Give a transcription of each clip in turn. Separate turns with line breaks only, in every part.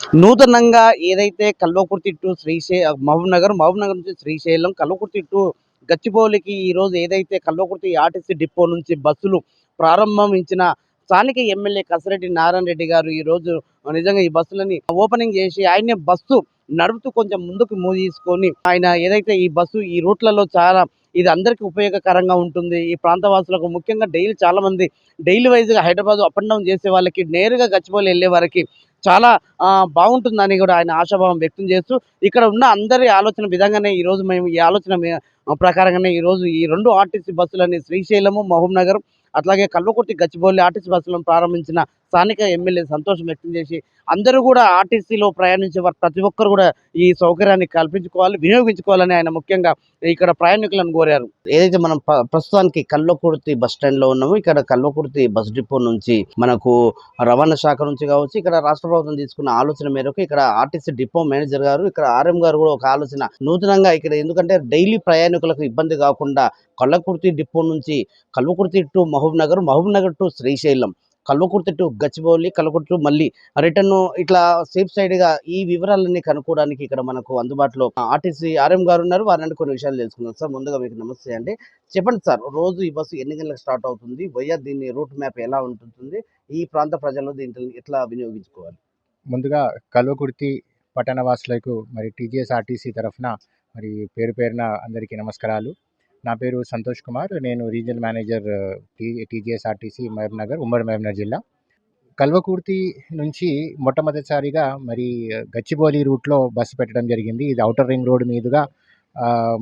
నూతనంగా ఏదైతే కల్వకుర్తి టు శ్రీశై మహబూబ్ నగర్ మహబూబ్ నగర్ నుంచి శ్రీశైలం కల్వకుర్తి టు గచ్చిబౌలికి ఈ రోజు ఏదైతే కల్వకుర్తి ఆర్టీసీ డిపో నుంచి బస్సులు ప్రారంభించిన స్థానిక ఎమ్మెల్యే కసిరెడ్డి నారాయణ రెడ్డి గారు ఈ రోజు నిజంగా ఈ బస్సులని ఓపెనింగ్ చేసి ఆయనే బస్సు నడుపుతూ కొంచెం ముందుకు మూవ్ తీసుకొని ఆయన ఏదైతే ఈ బస్సు ఈ రూట్లలో చాలా ఇది అందరికీ ఉపయోగకరంగా ఉంటుంది. ఈ ప్రాంతవాసులకు ముఖ్యంగా డైలీ చాలా మంది డైలీ వైజ్గా హైదరాబాద్ అప్ అండ్ డౌన్ చేసే వాళ్ళకి నేరుగా గచ్చిపోలి వెళ్ళే వారికి చాలా బాగుంటుందని కూడా ఆయన ఆశాభావం వ్యక్తం చేస్తూ ఇక్కడ ఉన్న అందరి ఆలోచన విధంగానే ఈ రోజు మేము ఈ ఆలోచన ప్రకారంగానే ఈరోజు ఈ రెండు ఆర్టీసీ బస్సులని శ్రీశైలము మహబూబ్ నగర్ అట్లాగే కల్వకుర్తి గచ్చిబౌలి ఆర్టీసీ బస్సులను ప్రారంభించిన స్థానిక ఎమ్మెల్యే సంతోషం వ్యక్తం చేసి అందరూ కూడా ఆర్టీసీలో ప్రయాణించే వారు ప్రతి ఒక్కరు కూడా ఈ సౌకర్యాన్ని కల్పించుకోవాలి వినియోగించుకోవాలని ఆయన ముఖ్యంగా ఇక్కడ ప్రయాణికులను కోరారు. ఏదైతే మనం ప్రస్తుతానికి కల్వకుర్తి బస్ స్టాండ్లో ఉన్నామో ఇక్కడ కల్వకుర్తి బస్ డిపో నుంచి మనకు రవాణా శాఖ నుంచి కావచ్చు ఇక్కడ రాష్ట్ర ప్రభుత్వం తీసుకున్న ఆలోచన మేరకు ఇక్కడ ఆర్టీసీ డిపో మేనేజర్ గారు ఇక్కడ ఆర్ఎం గారు కూడా ఒక ఆలోచన నూతనంగా ఇక్కడ ఎందుకంటే డైలీ ప్రయాణికులకు ఇబ్బంది కాకుండా కల్లకుర్తి డిపో నుంచి Kalwakurthy to Mahabubnagar Mahabubnagar to Srisailam Kalwakurthy to Gachibowli Kalwakurthy మళ్ళీ రిటర్న్ ఇట్లా సేఫ్ సైడ్గా ఈ వివరాలన్నీ కనుక్కోవడానికి ఇక్కడ మనకు అందుబాటులో ఆర్టీసీ ఆర్ఎం గారు ఉన్నారు. వారిని కొన్ని విషయాలు తెలుసుకుందాం. సార్ ముందుగా మీకు నమస్తే అండి. చెప్పండి సార్ రోజు ఈ బస్సు ఎన్ని గంటలకు స్టార్ట్ అవుతుంది? వయ్యా దీన్ని రూట్ మ్యాప్ ఎలా ఉంటుంది? ఈ ప్రాంత ప్రజలు దీంట్లో ఎట్లా వినియోగించుకోవాలి?
ముందుగా కల్వకుర్తి పట్టణవాసులకు మరి టీజీఎస్ ఆర్టీసీ తరఫున మరి పేరు పేరున అందరికీ నమస్కారాలు. నా పేరు సంతోష్ కుమార్. నేను regional manager T TGS RTC Mahabubnagar ఉమ్మడి మహబూబ్ జిల్లా. కల్వకుర్తి నుంచి మొట్టమొదటిసారిగా మరి గచ్చిబౌలి రూట్లో బస్సు పెట్టడం జరిగింది. ఇది అవుటర్ రింగ్ రోడ్ మీదుగా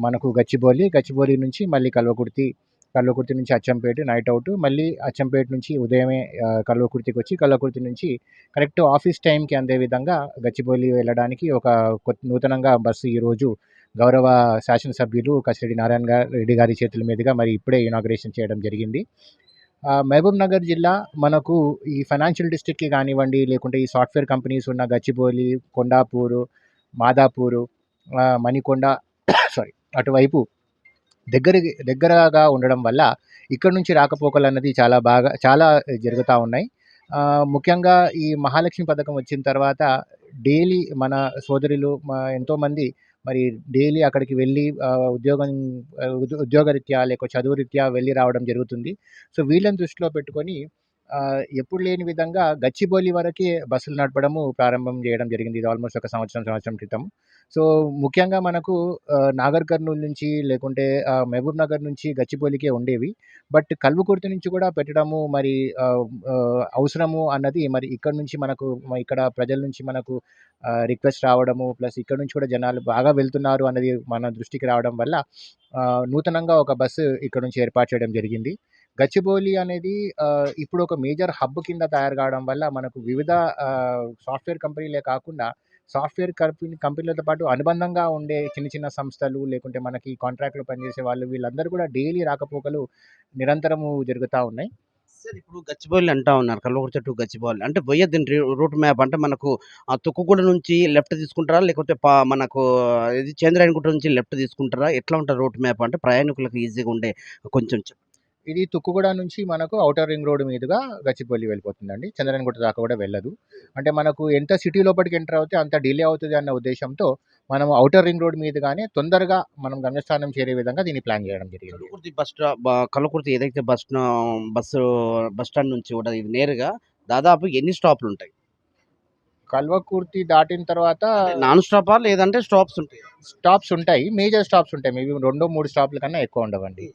మనకు గచ్చిబౌలి గచ్చిబౌలి నుంచి మళ్ళీ కల్వకుర్తి కల్వకుర్తి నుంచి అచ్చంపేట నైట్ అవుట్ మళ్ళీ అచ్చంపేట నుంచి ఉదయమే కల్వకుర్తికి వచ్చి కల్వకుర్తి నుంచి కరెక్ట్ ఆఫీస్ టైంకి అందే విధంగా గచ్చిబౌలి వెళ్ళడానికి ఒక కొత్త నూతనంగా బస్సు ఈరోజు గౌరవ శాసనసభ్యులు కసిరెడ్డి నారాయణ గారు రెడ్డి గారి చేతుల మీదుగా మరి ఇప్పుడే ఇనాగ్రేషన్ చేయడం జరిగింది. మహబూబ్ నగర్ జిల్లా మనకు ఈ ఫైనాన్షియల్ డిస్ట్రిక్ట్కి కానివ్వండి లేకుంటే ఈ సాఫ్ట్వేర్ కంపెనీస్ ఉన్న గచ్చిబౌలి కొండాపూరు మాదాపూరు మణికొండ సారీ అటువైపు దగ్గర దగ్గరగా ఉండడం వల్ల ఇక్కడ నుంచి రాకపోకలు అన్నది చాలా బాగా చాలా జరుగుతూ ఉన్నాయి. ముఖ్యంగా ఈ మహాలక్ష్మి పథకం వచ్చిన తర్వాత డైలీ మన సోదరులు ఎంతోమంది మరి డైలీ అక్కడికి వెళ్ళి ఉద్యోగం ఉద్యోగరీత్యా లేక చదువు రీత్యా వెళ్ళి రావడం జరుగుతుంది. సో వీళ్ళని దృష్టిలో పెట్టుకొని ఎప్పుడు లేని విధంగా గచ్చిబౌలి వరకే బస్సులు నడపడము ప్రారంభం చేయడం జరిగింది. ఇది ఆల్మోస్ట్ ఒక సంవత్సరం సంవత్సరం క్రితం. సో ముఖ్యంగా మనకు నాగర్ కర్నూలు నుంచి లేకుంటే మహబూబ్ నగర్ నుంచి గచ్చిబౌలికే ఉండేవి. బట్ కల్వకుర్తి నుంచి కూడా పెట్టడము మరి అవసరము అన్నది మరి ఇక్కడ నుంచి మనకు ఇక్కడ ప్రజల నుంచి మనకు రిక్వెస్ట్ రావడము ప్లస్ ఇక్కడ నుంచి కూడా జనాలు బాగా వెళ్తున్నారు అన్నది మన దృష్టికి రావడం వల్ల నూతనంగా ఒక బస్సు ఇక్కడ నుంచి ఏర్పాటు చేయడం జరిగింది. గచ్చిబౌలి అనేది ఇప్పుడు ఒక మేజర్ హబ్ కింద తయారు కావడం వల్ల మనకు వివిధ సాఫ్ట్వేర్ కంపెనీలే కాకుండా సాఫ్ట్వేర్ కంపెనీ కంపెనీలతో పాటు అనుబంధంగా ఉండే చిన్న చిన్న సంస్థలు లేకుంటే మనకి కాంట్రాక్ట్లో పనిచేసే వాళ్ళు వీళ్ళందరూ కూడా డైలీ రాకపోకలు నిరంతరము జరుగుతూ ఉన్నాయి.
సార్ ఇప్పుడు గచ్చిబౌలి అంటా ఉన్నారు కల్వకుర్తి చెట్టు గచ్చిబౌలి. అంటే పోయే దీని రూట్ మ్యాప్ అంటే మనకు ఆ తుక్కుగూడ నుంచి లెఫ్ట్ తీసుకుంటారా? లేకపోతే పా- మనకు ఇది చంద్రాయనగుట్ట నుంచి లెఫ్ట్ తీసుకుంటారా? ఎట్లా ఉంటుంది రూట్ మ్యాప్? అంటే ప్రయాణికులకు ఈజీగా ఉండే కొంచెం చెప్పండి.
ఇది తుక్కుగూడ నుంచి మనకు అవుటర్ రింగ్ రోడ్ మీదుగా గచ్చిబౌలి వెళ్ళిపోతుందండి. చంద్రనగుట్ట దాకా కూడా వెళ్ళదు. అంటే మనకు ఎంత సిటీ లోపలికి ఎంటర్ అవుతే అంత డిలే అవుతుంది అన్న ఉద్దేశంతో మనం అవుటర్ రింగ్ రోడ్ మీదుగానే తొందరగా మనం గమ్యస్థానం చేరే విధంగా దీన్ని ప్లాన్ చేయడం జరిగింది.
కల్వకుర్తి బస్ కల్వకుర్తి ఏదైతే బస్ బస్సు బస్ స్టాండ్ నుంచి కూడా ఇది నేరుగా దాదాపు ఎన్ని స్టాప్లు ఉంటాయి?
కల్వకుర్తి దాటిన తర్వాత
నాన్ స్టాపా లేదంటే స్టాప్స్ ఉంటాయి?
స్టాప్స్ ఉంటాయి. మేజర్ స్టాప్స్ ఉంటాయి. మేబీ రెండో మూడు స్టాప్ల కన్నా ఎక్కువ ఉండవండి.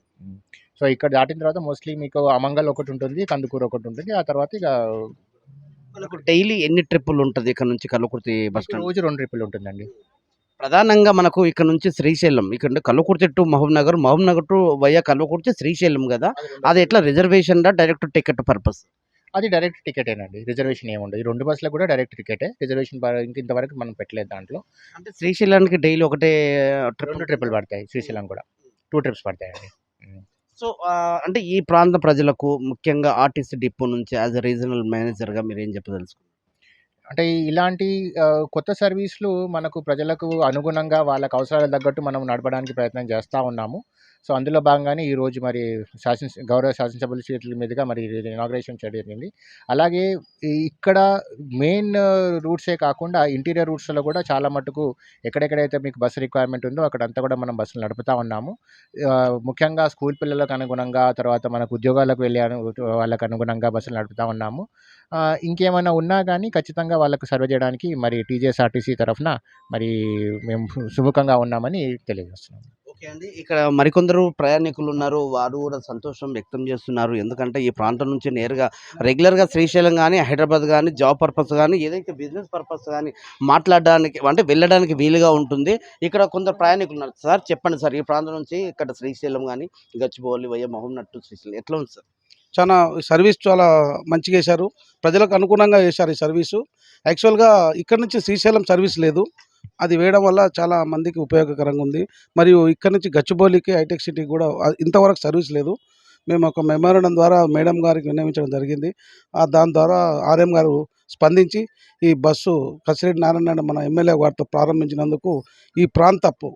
సో ఇక్కడ దాటిన తర్వాత మోస్ట్లీ మీకు అమంగల్ ఒకటి ఉంటుంది కందుకూరు ఒకటి ఉంటుంది. ఆ తర్వాత ఇక
మనకు డైలీ ఎన్ని ట్రిప్పులు ఉంటుంది ఇక్కడ నుంచి కల్వకుర్తి బస్ స్టాండ్
రోజు రెండు ట్రిప్పులు ఉంటుందండి.
ప్రధానంగా మనకు ఇక్కడ నుంచి శ్రీశైలం ఇక్కడ నుండి Kalwakurthy to Mahabubnagar Mahabubnagar to via Kalwakurthy Srisailam కదా? అది ఎట్లా రిజర్వేషన్ డైరెక్ట్ టికెట్ పర్పస్
అది డైరెక్ట్ టికెటేనండి రిజర్వేషన్ ఏముండదు ఈ రెండు బస్సులకు కూడా డైరెక్ట్ టికెటే రిజర్వేషన్ ఇంక ఇంతవరకు మనం పెట్టలేదు దాంట్లో.
అంటే శ్రీశైలానికి డైలీ ఒకటే ట్రిప్
రెండు ట్రిప్పులు పడతాయి. శ్రీశైలం కూడా. టూ ట్రిప్స్ పడతాయండి.
సో అంటే ఈ ప్రాంత ప్రజలకు ముఖ్యంగా ఆర్టీసీ డిపో నుంచి యాజ్ అ రీజనల్ మేనేజర్గా మీరు ఏం చెప్పదలుచుకున్నారు?
అంటే ఇలాంటి ఆహ్, కొత్త సర్వీస్‌లు మనకు ప్రజలకు అనుగుణంగా వాళ్ళకి అవసరాలకు తగ్గట్టు మనం నడపడానికి ప్రయత్నం చేస్తా ఉన్నాము. సో, అందులో భాగంగానే ఈరోజు మరి శాసనస గౌరవ శాసనసభ్యుల చేతుల మీదుగా మరి ఇది ఇనాగ్రేషన్ చేయడం జరిగింది. అలాగే ఇక్కడ మెయిన్ రూట్సే కాకుండా ఇంటీరియర్ రూట్స్‌లో కూడా చాలా మటుకు ఎక్కడెక్కడైతే మీకు బస్ రిక్వైర్మెంట్ ఉందో అక్కడంతా కూడా మనం బస్సులు నడుపుతా ఉన్నాము. ఆహ్, ముఖ్యంగా స్కూల్ పిల్లలకు అనుగుణంగా, తర్వాత మనకు ఉద్యోగాలకు వెళ్ళే అను వాళ్ళకి అనుగుణంగా బస్సులు నడుపుతా ఉన్నాము. ఆహ్, ఇంకేమైనా ఉన్నా గానీ ఖచ్చితంగా వాళ్ళకు సర్వే చేయడానికి మరి టీజేఎస్ఆర్టీసీ తరఫున మరి మేము సుముఖంగా ఉన్నామని తెలియజేస్తున్నాము.
ఓకే అండి. ఇక్కడ మరికొందరు ప్రయాణికులున్నారు. వారు కూడా సంతోషం వ్యక్తం చేస్తున్నారు. ఎందుకంటే ఈ ప్రాంతం నుంచి నేరుగా రెగ్యులర్‌గా శ్రీశైలం కానీ హైదరాబాద్ కానీ జాబ్ పర్పస్ కానీ ఏదైతే బిజినెస్ పర్పస్ కానీ మాట్లాడడానికి అంటే వెళ్ళడానికి వీలుగా ఉంటుంది. ఇక్కడ కొందరు ప్రయాణికులున్నారు. సార్ చెప్పండి సార్. ఈ ప్రాంతం నుంచి ఇక్కడ శ్రీశైలం కానీ గచ్చిబౌలి వయ మహం నట్టు శ్రీశైలం ఎట్లా ఉంది సార్?
చాలా సర్వీస్ చాలా మంచిగా చేశారు. ప్రజలకు అనుగుణంగా చేశారు ఈ సర్వీసు. యాక్చువల్‌గా ఇక్కడ నుంచి శ్రీశైలం సర్వీస్ లేదు. అది వేయడం వల్ల చాలా మందికి ఉపయోగకరంగా ఉంది. మరియు ఇక్కడి నుంచి గచ్చిబౌలికి, హైటెక్ సిటీకి కూడా ఇంతవరకు సర్వీస్ లేదు. మేము ఒక మెమోరండం ద్వారా మేడం గారికి విన్నవించడం జరిగింది. దాని ద్వారా ఆర్ఎం గారు స్పందించి ఈ బస్సు కసిరెడ్డి నారాయణ మన ఎమ్మెల్యే గారితో ప్రారంభించినందుకు ఈ ప్రాంతపు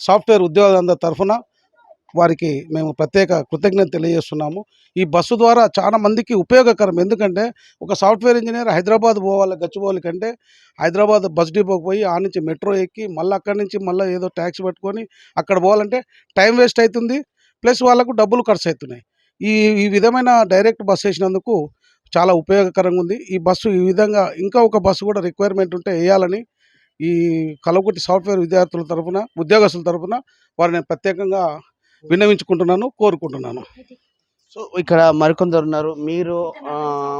సాఫ్ట్‌వేర్ ఉద్యోగులందరి తరఫున వారికి మేము ప్రత్యేక కృతజ్ఞత తెలియజేస్తున్నాము. ఈ బస్సు ద్వారా చాలా మందికి ఉపయోగకరం. ఎందుకంటే ఒక సాఫ్ట్‌వేర్ ఇంజనీర్ హైదరాబాద్ పోవాలి గచ్చిపోవాలి కంటే హైదరాబాద్ బస్ డిపోకి పోయి ఆడ నుంచి మెట్రో ఎక్కి మళ్ళీ అక్కడి నుంచి మళ్ళీ ఏదో ట్యాక్సీ పట్టుకొని అక్కడ పోవాలంటే టైం వేస్ట్ అవుతుంది ప్లస్ వాళ్ళకు డబ్బులు ఖర్చు అవుతున్నాయి. ఈ ఈ విధమైన డైరెక్ట్ బస్ వేసినందుకు చాలా ఉపయోగకరంగా ఉంది. ఈ బస్సు ఈ విధంగా ఇంకా ఒక బస్సు కూడా రిక్వైర్మెంట్ ఉంటే వేయాలని ఈ కలగుటి సాఫ్ట్‌వేర్ విద్యార్థుల తరఫున, ఉద్యోగస్తుల తరఫున వారిని ప్రత్యేకంగా విన్నవించుకుంటున్నాను, కోరుకుంటున్నాను.
సో, ఇక్కడ మరికొందరున్నారు. మీరు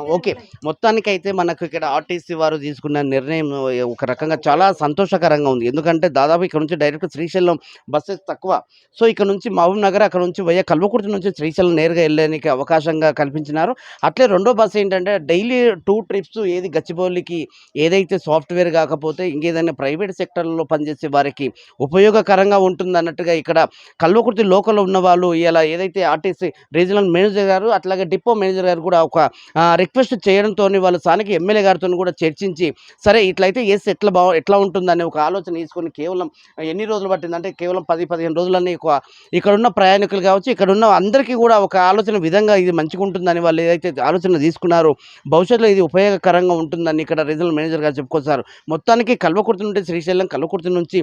ఓకే ఓకే. మొత్తానికైతే మనకు ఇక్కడ ఆర్టీసీ వారు తీసుకున్న నిర్ణయం ఒక రకంగా చాలా సంతోషకరంగా ఉంది. ఎందుకంటే దాదాపు ఇక్కడ నుంచి డైరెక్ట్ శ్రీశైలం బస్సెస్ తక్కువ. సో, ఇక్కడ నుంచి మహబూబ్‌నగర్ అక్కడ నుంచి వయ్యా కల్వకుర్తి నుంచి శ్రీశైలం నేరుగా వెళ్ళడానికి అవకాశంగా కల్పించినారు. అట్లే రెండో బస్సు ఏంటంటే డైలీ టూ ట్రిప్స్ ఏది గచ్చిబౌలికి ఏదైతే సాఫ్ట్‌వేర్ కాకపోతే ఇంకేదైనా ప్రైవేట్ సెక్టర్లో పనిచేసే వారికి ఉపయోగకరంగా ఉంటుంది అన్నట్టుగా ఇక్కడ కల్వకుర్తి లోకల్‌లో ఉన్నవాళ్ళు ఇలా ఏదైతే ఆర్టీసీ రీజనల్ మేనేజర్ గారు అట్లాగే డిపో మేనేజర్ గారు కూడా ఒక రిక్వెస్ట్ చేయడంతో వాళ్ళు స్థానిక ఎమ్మెల్యే గారితోని కూడా చర్చించి సరే ఇట్లయితే ఎస్ ఎట్లా బా ఎట్లా ఉంటుందనే ఒక ఆలోచన తీసుకొని కేవలం ఎన్ని రోజులు పట్టిందంటే కేవలం 10, 15 రోజులని ఒక ఇక్కడున్న ప్రయాణికులు కావచ్చు, ఇక్కడున్న అందరికీ కూడా ఒక ఆలోచన విధంగా ఇది మంచిగా ఉంటుందని వాళ్ళు ఏదైతే ఆలోచన తీసుకున్నారో భవిష్యత్తులో ఇది ఉపయోగకరంగా ఉంటుందని ఇక్కడ రీజనల్ మేనేజర్ గారు చెప్పుకొచ్చారు. మొత్తానికి కల్వకుర్తి నుండి శ్రీశైలం, కల్వకుర్తి నుంచి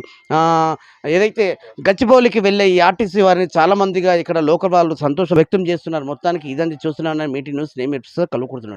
ఏదైతే గచ్చిబౌలికి వెళ్ళే ఈ ఆర్టీసీ వారిని చాలా మందిగా ఇక్కడ లోకల్ వాళ్ళు సంతోషం వ్యక్తం చేస్తున్నారు. మొత్తానికి ఇదండి చూస్తున్నాను మీటింగ్ న్యూస్ నేను మీ కల్వకుర్తి